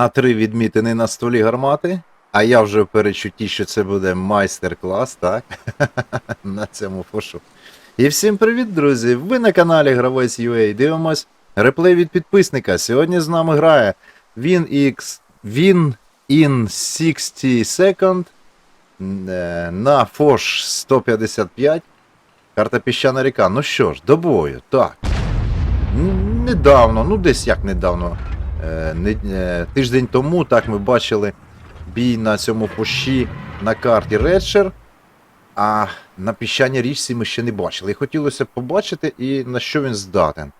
А3 відмітений на столі гармати. А я вже в перечутті, що це буде майстер-клас, так? на цьому фошу. І всім привіт, друзі! Ви на каналі Гравець UA. Дивимось реплей від підписника. Сьогодні з нами грає Win X Win in 60 Second на Fosh 155. Карта Піщана ріка. Ну що ж, до бою. Так. Недавно, ну десь як недавно. Е, е, тиждень тому, так ми бачили бій на цьому пощі на карті Редшер. А на піщаній річці ми ще не бачили. І хотілося побачити, і на що він здатен.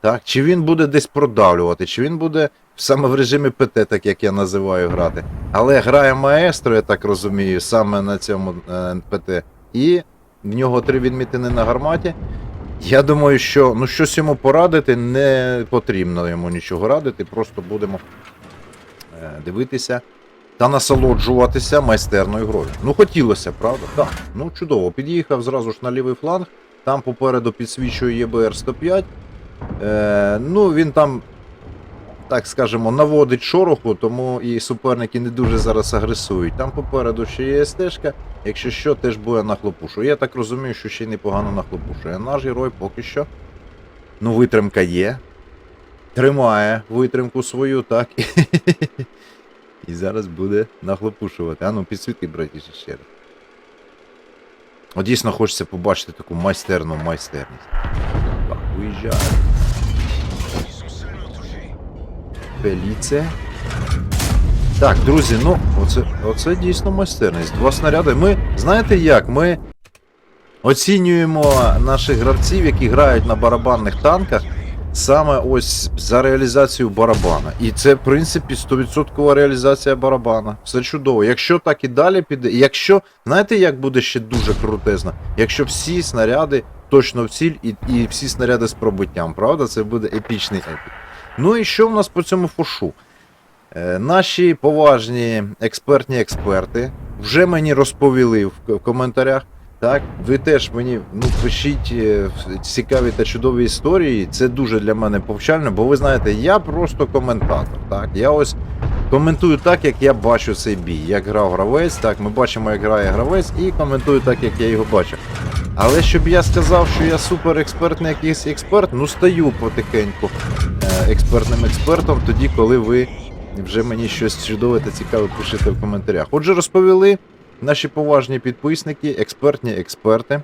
Так? Чи він буде десь продавлювати, чи він буде саме в режимі ПТ, так як я називаю грати. Але грає маестро, я так розумію, саме на цьому е, ПТ. І в нього три відмітини на гарматі. Я думаю, що ну щось йому порадити не потрібно йому нічого радити, просто будемо е, дивитися та насолоджуватися майстерною грою. Ну хотілося, правда? Так. Ну чудово. Під'їхав зразу ж на лівий фланг, там попереду підсвічує ЄБР 105. Е, ну він там, так скажемо, наводить шороху, тому і суперники не дуже зараз агресують. Там попереду ще є стежка, якщо що, теж буде на хлопушу. Я так розумію, що ще й непогано на хлопушу. А наш герой поки що. Ну, витримка є. Тримає витримку свою, так. І зараз буде нахлопушувати. А ну підсвіти, братіше, ще раз. От дійсно хочеться побачити таку майстерну майстерність. Так, виїжджає. Феліце. Так, друзі, ну, оце, оце дійсно майстерність. Два снаряди. Ми, знаєте як, ми оцінюємо наших гравців, які грають на барабанних танках, саме ось за реалізацію барабана. І це, в принципі, 100% реалізація барабана. Все чудово. Якщо так і далі піде, якщо, знаєте, як буде ще дуже крутезно? Якщо всі снаряди точно в ціль і, і всі снаряди з пробиттям, правда? Це буде епічний епік. Ну і що в нас по цьому фошу? Е, наші поважні експертні експерти вже мені розповіли в, коментарях. Так, ви теж мені ну, пишіть е, цікаві та чудові історії. Це дуже для мене повчально, бо ви знаєте, я просто коментатор. Так, я ось коментую так, як я бачу цей бій. Як грав гравець, так, ми бачимо, як грає гравець, і коментую так, як я його бачу. Але щоб я сказав, що я супер експертний якийсь експерт, ну стаю потихеньку експертним експертом, тоді, коли ви вже мені щось чудове та цікаве пишете в коментарях. Отже, розповіли наші поважні підписники, експертні експерти.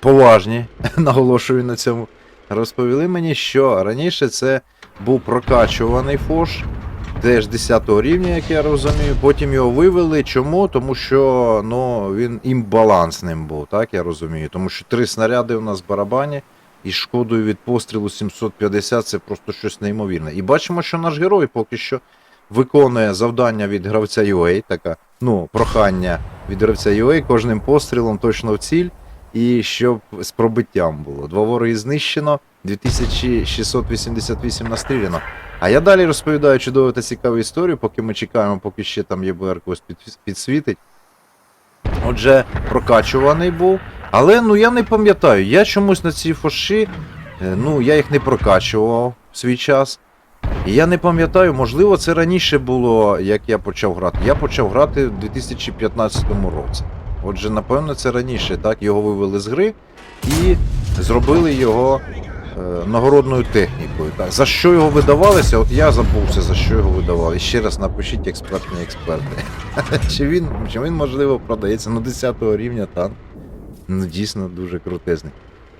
Поважні, наголошую на цьому. Розповіли мені, що раніше це був прокачуваний фош, теж 10 рівня, як я розумію. Потім його вивели. Чому? Тому що ну, він імбалансним був, так я розумію. Тому що три снаряди у нас в барабані, і шкодою від пострілу 750 це просто щось неймовірне. І бачимо, що наш герой поки що виконує завдання від гравця UA, така, ну, прохання від гравця UA кожним пострілом точно в ціль. І щоб з пробиттям було. Два вороги знищено, 2688 настріляно. А я далі розповідаю чудову та цікаву історію, поки ми чекаємо, поки ще там ЄБР когось підсвітить. Отже, прокачуваний був. Але ну я не пам'ятаю, я чомусь на ці фоші, е, ну я їх не прокачував в свій час. І я не пам'ятаю, можливо, це раніше було, як я почав грати. Я почав грати в 2015 році. Отже, напевно, це раніше, так, його вивели з гри і зробили його е, нагородною технікою. Так. За що його видавалося? От я забувся, за що його видавали. Ще раз напишіть експертні експерти. чи, він, чи він, можливо, продається на 10 рівня танк. Ну, дійсно дуже крутезний.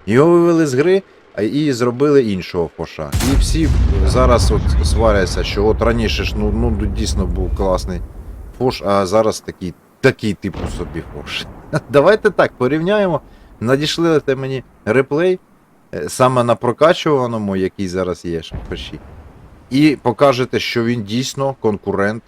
Його вивели з гри і зробили іншого фоша. І всі зараз от сваряться, що от раніше ж ну, ну дійсно був класний фош, а зараз такий, такий типу собі фош. Давайте так порівняємо. Надійшли мені реплей е, саме на прокачуваному, який зараз є фоші. І покажете, що він дійсно конкурент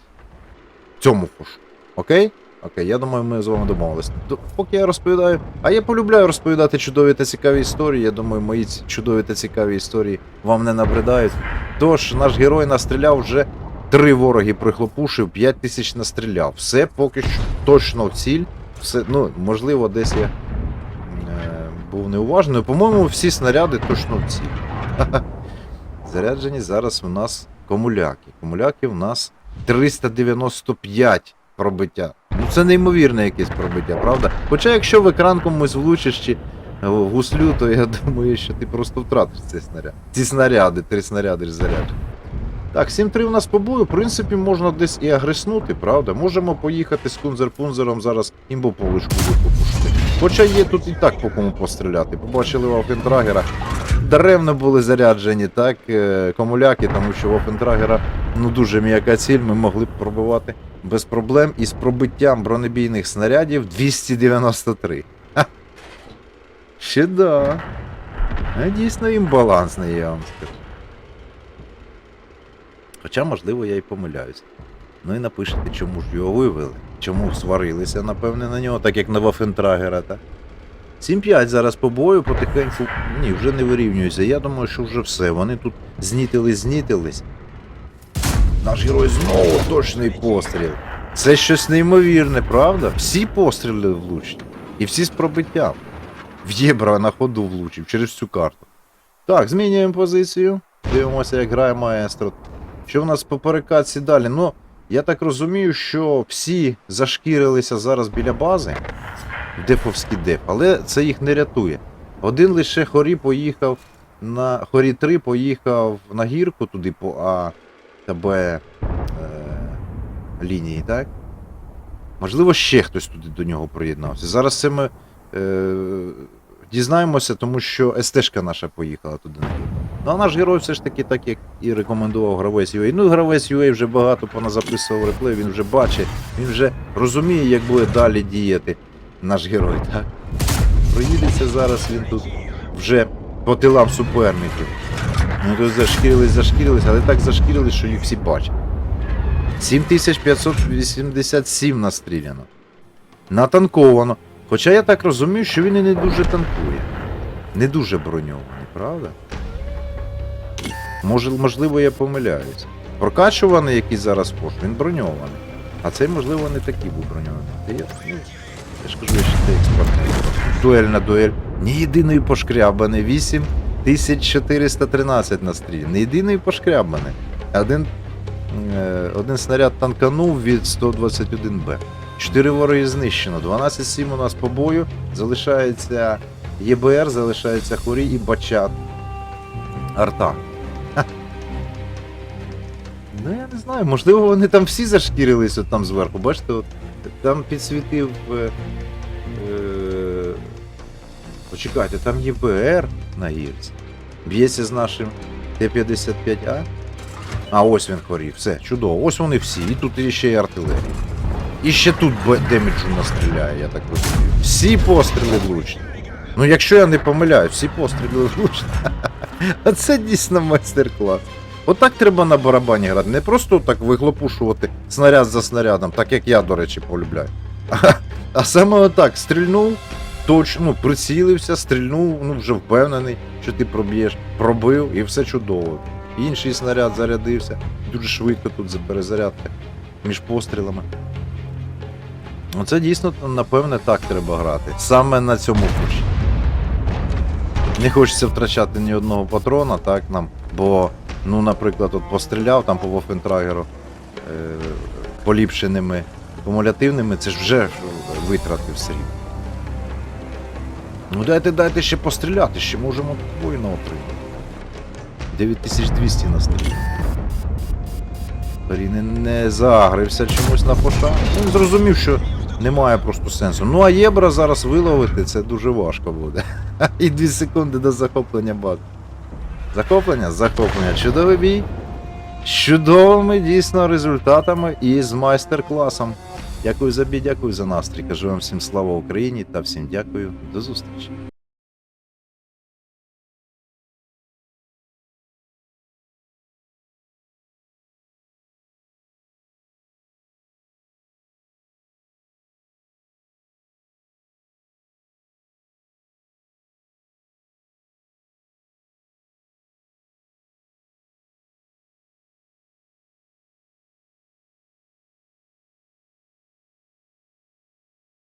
цьому фошу. Окей? Окей, я думаю, ми з вами домовились. Поки я розповідаю. А я полюбляю розповідати чудові та цікаві історії. Я думаю, мої чудові та цікаві історії вам не набридають. Тож, наш герой настріляв вже три вороги прихлопушив, 5 тисяч настріляв. Все поки що точно в ціль. Все, ну, можливо, десь я е, був неуважною. По-моєму, всі снаряди точно в ціль. Заряджені зараз у нас комуляки. Комуляки в нас 395 пробиття. Ну це неймовірне якесь пробиття, правда? Хоча якщо в екран комусь влучиш чи в гуслю, то я думаю, що ти просто втратиш цей снаряд. Ці снаряди, три снаряди ж заряджені. Так, 7-3 у нас по бою. В принципі, можна десь і агреснути, правда? Можемо поїхати з кунзер-пунзером зараз імбополишку викупушити. Хоча є тут і так по кому постріляти. Побачили в Вафентрагера. Даремно були заряджені, так, е, комуляки, тому що Вафентрагера ну дуже м'яка ціль, ми могли б пробивати без проблем із пробиттям бронебійних снарядів 293. Ха. Ще да. А дійсно імбалансний, я вам скажу. Хоча, можливо, я й помиляюсь. Ну і напишете, чому ж його вивели, чому сварилися, напевне, на нього, так як на Вафентрагера, так? 7-5 зараз по бою потихеньку. Ні, вже не вирівнюється. Я думаю, що вже все. Вони тут знітились, знітились. Наш герой знову точний постріл. Це щось неймовірне, правда? Всі постріли влучні. І всі з пробиттям. Єбра на ходу влучив через всю карту. Так, змінюємо позицію. Дивимося, як грає маестро. Що в нас по перекатці далі? Ну, я так розумію, що всі зашкірилися зараз біля бази в дефовський деф, але це їх не рятує. Один лише хорі поїхав на хорі 3 поїхав на гірку туди по А та Б е, лінії, так? Можливо, ще хтось туди до нього приєднався. Зараз це ми е, дізнаємося, тому що СТшка наша поїхала туди. Ну а наш герой все ж таки, так як і рекомендував гравець UA. Ну, гравець UA вже багато поназаписував реплей, він вже бачить, він вже розуміє, як буде далі діяти наш герой, так? Проїдеться зараз він тут вже по тилам суперників. Ну то зашкірились, зашкірились, але так зашкірились, що їх всі бачать. 7587 настріляно. Натанковано. Хоча я так розумію, що він і не дуже танкує. Не дуже броньований, правда? Може, Можливо, я помиляюся. Прокачуваний, який зараз пош, він броньований. А цей, можливо, не такий був броньований. Я, я, я ж кажу, я ще те експортний. Дуель на дуель. Ні єдиної пошкрябане. 8. 1413 на стрій. Не єдиний пошкрябаний. Один е, один снаряд танканув від 121Б. Чотири вороги знищено. 12-7 у нас по бою. Залишається е ЄБР, залишається хворі і бачат. Арта. Ну, я не знаю, можливо, вони там всі зашкірились от там зверху. Бачите, от там підсвітив. Е... е почекайте, там є БР на гірці. Б'ється з нашим Т-55А. А ось він хорів, все, чудово. Ось вони всі. І тут ще й артилерія. І ще тут демеджу настріляє, я так розумію. Всі постріли влучні. Ну, якщо я не помиляю, всі постріли влучні. А це дійсно майстер-клас. Отак треба на барабані грати. Не просто так вихлопушувати снаряд за снарядом, так як я, до речі, полюбляю. А саме отак, стрільнув, точно, ну, прицілився, стрільнув, ну вже впевнений, що ти проб'єш, пробив і все чудово. Інший снаряд зарядився, дуже швидко тут перезарядка між пострілами. Оце дійсно, напевне, так треба грати. Саме на цьому кущі. Не хочеться втрачати ні одного патрона, так нам. Бо, ну, наприклад, от постріляв там по Вофентрагеру е, поліпшеними кумулятивними, це ж вже витратив все рівно. Ну дайте, дайте ще постріляти, ще можемо воїна отримати. 9200 на стрілі. Він не, не загрився чомусь на поша. Він зрозумів, що немає просто сенсу. Ну а єбра зараз виловити це дуже важко буде. І 2 секунди до захоплення бак. Захоплення? Захоплення. Чудовий бій. З чудовими дійсно результатами і з майстер-класом. Дякую за бій, дякую за настрій. Кажу вам всім слава Україні та всім дякую. До зустрічі.